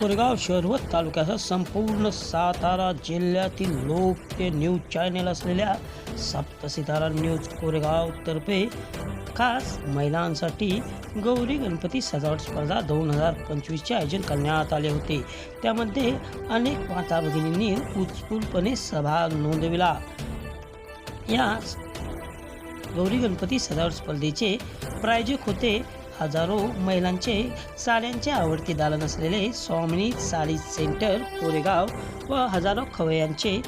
कोरेगाव शहर व तालुक्यासह संपूर्ण सातारा जिल्ह्यातील लोकप्रिय न्यूज चॅनेल असलेल्या सप्तसितारा न्यूज कोरेगावतर्फे खास महिलांसाठी गौरी गणपती सजावट स्पर्धा दोन हजार पंचवीसचे आयोजन करण्यात आले होते. त्यामध्ये अनेक माता भगिनींनी उत्स्फूर्तपणे सहभाग नोंदविला. या गौरी गणपती सजावट स्पर्धेचे प्रायोजक होते हजारो महिलांचे साड्यांचे आवडते दालन असलेले स्वामिनी साडी सेंटर कोरेगाव व हजारो खवयांचे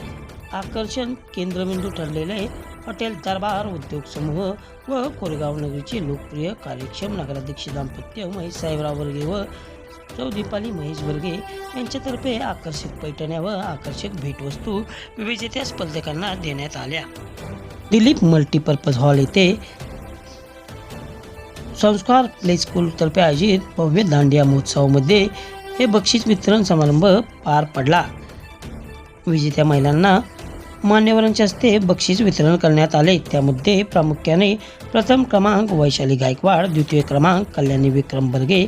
आकर्षण केंद्रबिंदू ठरलेले हॉटेल दरबार उद्योग समूह व कोरेगाव नगरीचे लोकप्रिय कार्यक्षम नगराध्यक्ष दाम्पत्य महेश साहेबराव वर्गे व चौदीपाली महेश वर्गे यांच्यातर्फे आकर्षक पैठण्या व आकर्षक भेटवस्तू विजेत्या स्पर्धकांना देण्यात आल्या. दिलीप मल्टीपर्पज हॉल येथे संस्कार प्ले स्कूलतर्फे आयोजित भव्य दांडिया महोत्सवामध्ये हे बक्षीस वितरण समारंभ पार पडला. विजेत्या महिलांना मान्यवरांच्या हस्ते बक्षीस वितरण करण्यात आले. त्यामध्ये प्रामुख्याने प्रथम क्रमांक वैशाली गायकवाड द्वितीय क्रमांक कल्याणी विक्रम बर्गे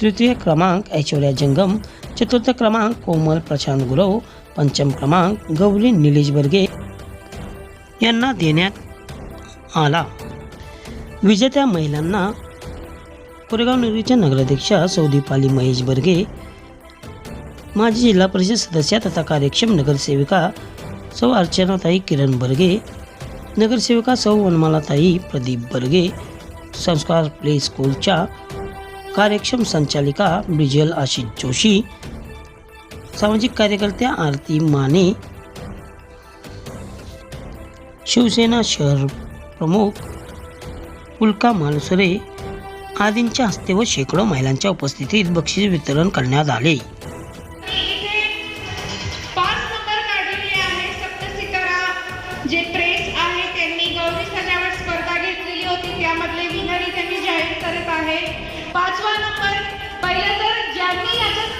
तृतीय क्रमांक ऐश्वर्या जंगम चतुर्थ क्रमांक कोमल प्रशांत गुरव पंचम क्रमांक गौरी निलेश बर्गे यांना देण्यात आला. विजेत्या महिलांना कोरेगाव नगरीच्या नगराध्यक्षा सौदीपाली महेश बर्गे, माजी जिल्हा परिषद सदस्या तथा कार्यक्षम नगरसेविका सौ अर्चनाताई किरण बर्गे, नगरसेविका सौ वनमालाताई प्रदीप बर्गे, संस्कार प्ले स्कूलच्या कार्यक्षम संचालिका ब्रिजल आशिष जोशी, सामाजिक कार्यकर्त्या आरती माने, शिवसेना शहर प्रमुख उल्का मालुसरे आदींच्या हस्ते व शेकडो महिलांच्या उपस्थितीत बक्षीस वितरण करण्यात आले. पाचवा नंबर पहिलं तर ज्यांनी याच्यात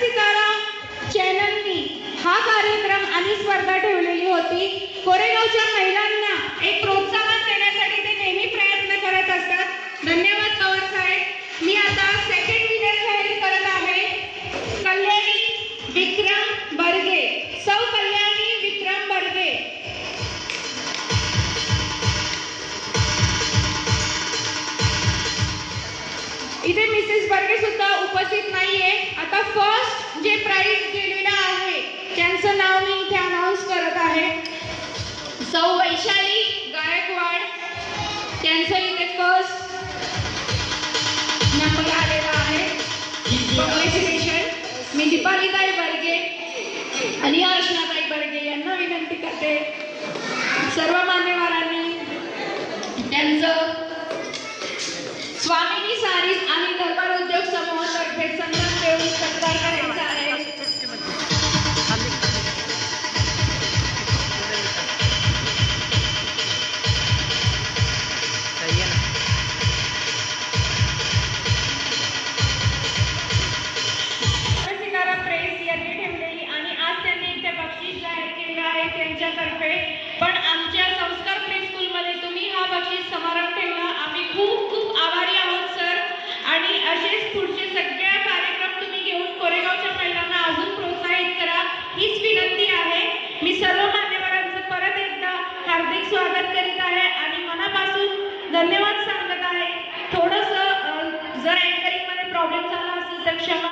सप्तसितारा चॅनलनी हा कार्यक्रम आणि स्पर्धा ठेवलेली होती. कोरेगावच्या महिलांना एक प्रोत्साहन देण्यासाठी ते नेहमी प्रयत्न करत असतात. धन्यवाद पवार साहेब. मी आता सेकंड विनर जाहीर मिसेस बर्गे सुद्धा उपस्थित नाहीये. आता फर्स्ट जे प्राइज गेलेलं आहे त्यांचं नाव मी इथे अनाऊन्स करत आहे. सौ वैशाली गायकवाड त्यांचं इथे फर्स्ट नंबर आलेला आहे. कॉंग्रॅच्युलेशन मी दीपालीताई बर्गे आणि अर्चनाताई बर्गे यांना विनंती करते. सर्व मान्यवरांनी त्यांचं स्वामिनी सारीज धन्यवाद सांगत